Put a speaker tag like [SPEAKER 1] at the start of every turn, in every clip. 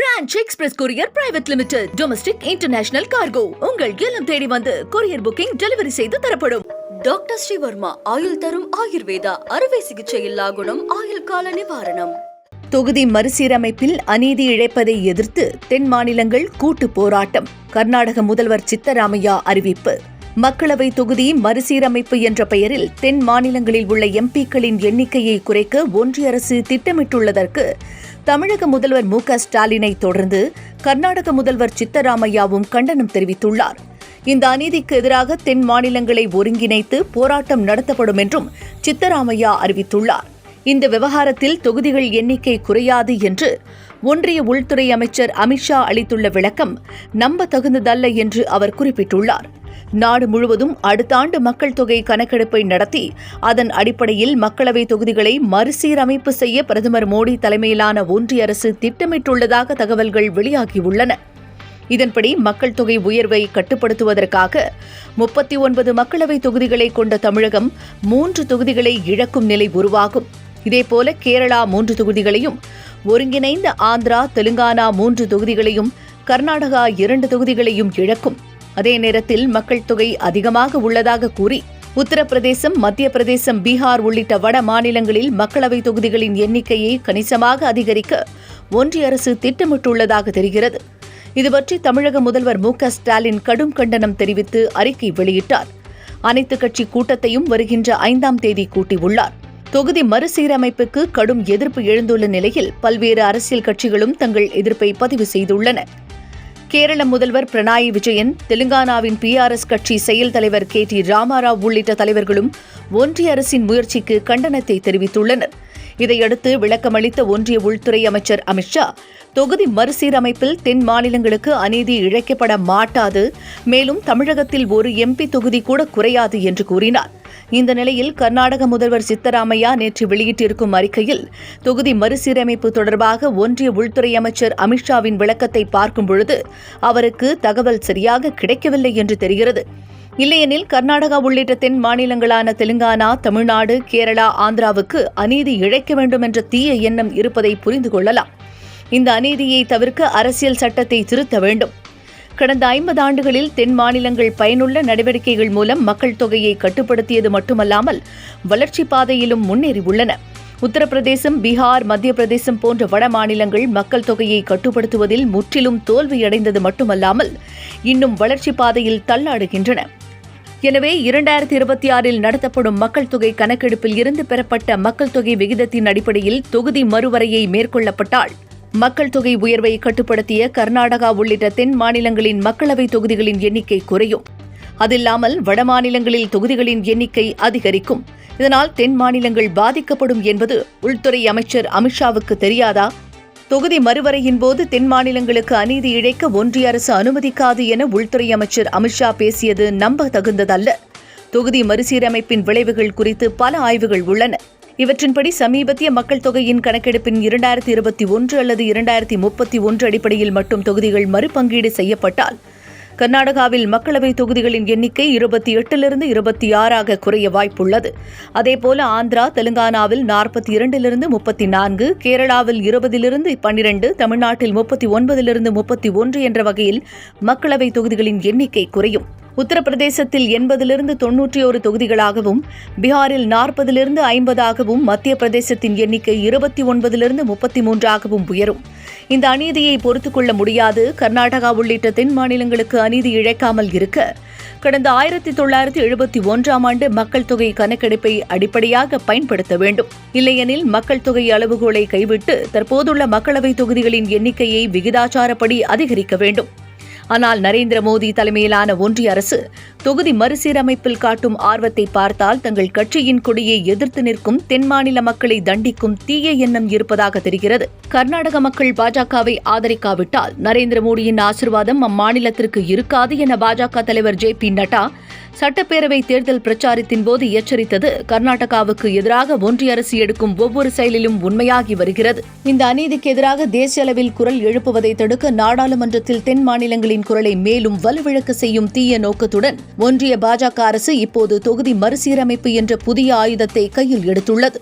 [SPEAKER 1] Franch express courier private limited domestic international cargo. உங்கள் இல்லம் தேடி வந்து கொரியர் புக்கிங் டெலிவரி செய்து தரப்படும். டாக்டர் ஸ்ரீவர்மா ஆயுள் தரும் ஆயுர்வேதா அறுவை சிகிச்சை இல்லா குணம் ஆயுள் கால நிவாரணம். தொகுதி மறுசீரமைப்பில் அநீதி இழைப்பதை எதிர்த்து தென் மாநிலங்கள் கூட்டு போராட்டம். கர்நாடக முதல்வர் சித்தராமையா அறிவிப்பு. மக்களவை தொகுதி மறுசீரமைப்பு என்ற பெயரில் தென் மாநிலங்களில் உள்ள எம்பிக்களின் எண்ணிக்கையை குறைக்க ஒன்றிய அரசு திட்டமிட்டுள்ளதற்கு தமிழக முதல்வர் மு க ஸ்டாலினை தொடர்ந்து கர்நாடக முதல்வர் சித்தராமையாவும் கண்டனம் தெரிவித்துள்ளார். இந்த அநீதிக்கு எதிராக தென் மாநிலங்களை ஒருங்கிணைத்து போராட்டம் நடத்தப்படும் என்றும் சித்தராமையா அறிவித்துள்ளார். இந்த விவகாரத்தில் தொகுதிகள் எண்ணிக்கை குறையாது என்று ஒன்றிய உள்துறை அமைச்சர் அமித்ஷா அளித்துள்ள விளக்கம் நம்ப தகுந்ததல்ல என்று அவர் குறிப்பிட்டுள்ளார். நாடு முழுவதும் அடுத்த ஆண்டு மக்கள் தொகை கணக்கெடுப்பை நடத்தி அதன் அடிப்படையில் மக்களவை தொகுதிகளை மறுசீரமைப்பு செய்ய பிரதமர் மோடி தலைமையிலான ஒன்றிய அரசு திட்டமிட்டுள்ளதாக தகவல்கள் வெளியாகியுள்ளன. இதன்படி மக்கள் தொகை உயர்வை கட்டுப்படுத்துவதற்காக முப்பத்தி ஒன்பது மக்களவை தொகுதிகளை கொண்ட தமிழகம் மூன்று தொகுதிகளை இழக்கும் நிலை உருவாகும். இதேபோல கேரளா மூன்று தொகுதிகளையும் ஒருங்கிணைந்த ஆந்திரா தெலுங்கானா மூன்று தொகுதிகளையும் கர்நாடகா இரண்டு தொகுதிகளையும் இழக்கும். அதே நேரத்தில் மக்கள் தொகை அதிகமாக உள்ளதாக கூறி உத்தரப்பிரதேசம் மத்திய பிரதேசம் பீகார் உள்ளிட்ட வட மாநிலங்களில் மக்களவை தொகுதிகளின் எண்ணிக்கையை கணிசமாக அதிகரிக்க ஒன்றிய அரசு திட்டமிட்டுள்ளதாக தெரிகிறது. இதுபற்றி தமிழக முதல்வர் மு ஸ்டாலின் கடும் கண்டனம் தெரிவித்து அறிக்கை வெளியிட்டார். அனைத்துக் கட்சி கூட்டத்தையும் வருகின்ற ஐந்தாம் தேதி கூட்டியுள்ளார். தொகுதி மறுசீரமைப்புக்கு கடும் எதிர்ப்பு எழுந்துள்ள நிலையில் பல்வேறு அரசியல் கட்சிகளும் தங்கள் எதிர்ப்பை பதிவு செய்துள்ளன. கேரள முதல்வர் பிரணாயி விஜயன் தெலுங்கானாவின் பிஆர்எஸ் கட்சி செயல் தலைவர் கே டி ராமாராவ் உள்ளிட்ட தலைவர்களும் ஒன்றிய அரசின் முயற்சிக்கு கண்டனத்தை தெரிவித்துள்ளனர். இதையடுத்து விளக்கமளித்த ஒன்றிய உள்துறை அமைச்சர் அமித்ஷா தொகுதி மறுசீரமைப்பில் தென் மாநிலங்களுக்கு அநீதி இழைக்கப்பட மாட்டாது மேலும் தமிழகத்தில் ஒரு எம்பி தொகுதி கூட குறையாது என்று கூறினார். இந்த நிலையில் கர்நாடக முதல்வர் சித்தராமையா நேற்று வெளியிட்டிருக்கும் அறிக்கையில் தொகுதி மறுசீரமைப்பு தொடர்பாக ஒன்றிய உள்துறை அமைச்சர் அமித்ஷாவின் விளக்கத்தை பார்க்கும் பொழுது அவருக்கு தகவல் சரியாக கிடைக்கவில்லை என்று தெரிகிறது. இல்லையெனில் கர்நாடகா உள்ளிட்ட தென் மாநிலங்களான தெலுங்கானா தமிழ்நாடு கேரளா ஆந்திராவுக்கு அநீதி இழைக்க வேண்டும் என்ற தீய எண்ணம் இருப்பதை புரிந்து கொள்ளலாம். இந்த அநீதியை தவிர்க்க அரசியல் சட்டத்தை திருத்த வேண்டும். கடந்த ஐம்பது ஆண்டுகளில் தென் மாநிலங்கள் பயனுள்ள நடவடிக்கைகள் மூலம் மக்கள் தொகையை கட்டுப்படுத்தியது மட்டுமல்லாமல் வளர்ச்சிப் பாதையிலும் முன்னேறியுள்ளன உத்தரப்பிரதேசம் பீகார் மத்திய பிரதேசம் போன்ற வட மாநிலங்கள் மக்கள் தொகையை கட்டுப்படுத்துவதில் முற்றிலும் தோல்வியடைந்தது மட்டுமல்லாமல் இன்னும் வளர்ச்சிப் பாதையில் தள்ளாடுகின்றன. எனவே இரண்டாயிரத்தி இருபத்தி ஆறில் நடத்தப்படும் மக்கள் தொகை கணக்கெடுப்பில் இருந்து பெறப்பட்ட மக்கள் தொகை விகிதத்தின் அடிப்படையில் தொகுதி மறுவரையை மேற்கொள்ளப்பட்டால் மக்கள் தொகை உயர்வை கட்டுப்படுத்திய கர்நாடகா உள்ளிட்ட தென் மாநிலங்களின் மக்களவை தொகுதிகளின் எண்ணிக்கை குறையும். அதில்லாமல் வட மாநிலங்களில் தொகுதிகளின் எண்ணிக்கை அதிகரிக்கும். இதனால் தென் மாநிலங்கள் பாதிக்கப்படும் என்பது உள்துறை அமைச்சர் அமித்ஷாவுக்கு தெரியாதா? தொகுதி மறுவரையின் போது தென் மாநிலங்களுக்கு அநீதி இழைக்க ஒன்றிய அரசு அனுமதிக்காது என உள்துறை அமைச்சர் அமித்ஷா பேசியது நம்ப தகுந்ததல்ல தொகுதி மறுசீரமைப்பின் விளைவுகள் குறித்து பல ஆய்வுகள் உள்ளன. இவற்றின்படி சமீபத்திய மக்கள் தொகையின் கணக்கெடுப்பின் இரண்டாயிரத்தி இருபத்தி ஒன்று அல்லது இரண்டாயிரத்தி முப்பத்தி ஒன்று அடிப்படையில் மட்டும் தொகுதிகள் மறுபங்கீடு செய்யப்பட்டால் கர்நாடகாவில் மக்களவை தொகுதிகளின் எண்ணிக்கை இருபத்தி எட்டிலிருந்து இருபத்தி ஆறாக குறைய வாய்ப்புள்ளது. அதேபோல ஆந்திரா தெலுங்கானாவில் நாற்பத்தி இரண்டிலிருந்து முப்பத்தி நான்கு கேரளாவில் இருபதிலிருந்து பன்னிரண்டு தமிழ்நாட்டில் முப்பத்தி ஒன்பதிலிருந்து முப்பத்தி ஒன்று என்ற வகையில் மக்களவை தொகுதிகளின் எண்ணிக்கை குறையும். உத்தரப்பிரதேசத்தில் எண்பதிலிருந்து தொன்னூற்றி ஒரு தொகுதிகளாகவும் பீகாரில் நாற்பதிலிருந்து ஐம்பதாகவும் மத்திய பிரதேசத்தின் எண்ணிக்கை இருபத்தி ஒன்பதிலிருந்து முப்பத்தி மூன்றாகவும் உயரும். இந்த அநீதியை பொறுத்துக் கொள்ள முடியாது. கர்நாடகா உள்ளிட்ட தென் மாநிலங்களுக்கு அநீதி இழைக்காமல் இருக்க. கடந்த ஆயிரத்தி தொள்ளாயிரத்தி எழுபத்தி ஒன்றாம் ஆண்டு மக்கள் தொகை கணக்கெடுப்பை அடிப்படையாக பயன்படுத்த வேண்டும். இல்லையெனில் மக்கள் தொகை அளவுகோலை கைவிட்டு தற்போதுள்ள மக்களவை தொகுதிகளின் எண்ணிக்கையை விகிதாச்சாரப்படி அதிகரிக்க வேண்டும். ஆனால் நரேந்திர மோடி தலைமையிலான ஒன்றிய அரசு தொகுதி மறுசீரமைப்பில் காட்டும் ஆர்வத்தை பார்த்தால் தங்கள் கட்சியின் கொடியை எதிர்த்து நிற்கும் தென் மாநில மக்களை தண்டிக்கும் தீய எண்ணம் இருப்பதாக தெரிகிறது. கர்நாடக மக்கள் பாஜகவை ஆதரிக்காவிட்டால் நரேந்திர மோடியின் ஆசிர்வாதம் அம்மாநிலத்திற்கு இருக்காது என பாஜக தலைவர் ஜே பி நட்டா சட்டப்பேரவை தேர்தல் பிரச்சாரத்தின் போது எச்சரித்தது கர்நாடகாவுக்கு எதிராக ஒன்றிய அரசு எடுக்கும் ஒவ்வொரு செயலிலும் உண்மையாகி வருகிறது. இந்த அநீதிக்கு எதிராக தேசிய அளவில் குரல் எழுப்புவதை தடுக்க நாடாளுமன்றத்தில் தென் மாநிலங்களின் குரலை மேலும் வலுவிழக்க செய்யும் தீய நோக்கத்துடன் ஒன்றிய பாஜக அரசு இப்போது தொகுதி மறுசீரமைப்பு என்ற புதிய ஆயுதத்தை கையில் எடுத்துள்ளது.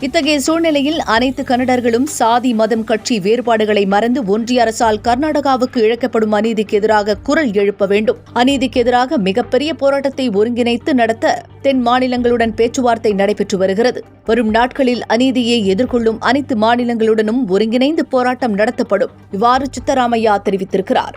[SPEAKER 1] இத்தகைய சூழ்நிலையில் அனைத்து கன்னடர்களும் சாதி மதம் கட்சி வேறுபாடுகளை மறந்து ஒன்றிய அரசால் கர்நாடகாவுக்கு இழக்கப்படும் அநீதிக்கு எதிராக குரல் எழுப்ப வேண்டும். அநீதிக்கு எதிராக மிகப்பெரிய போராட்டத்தை ஒருங்கிணைத்து நடத்த தென் மாநிலங்களுடன் பேச்சுவார்த்தை நடைபெற்று வருகிறது. வரும் நாட்களில் அநீதியை எதிர்கொள்ளும் அனைத்து மாநிலங்களுடனும் ஒருங்கிணைந்து போராட்டம் நடத்தப்படும் இவ்வாறு சித்தராமையா தெரிவித்திருக்கிறார்.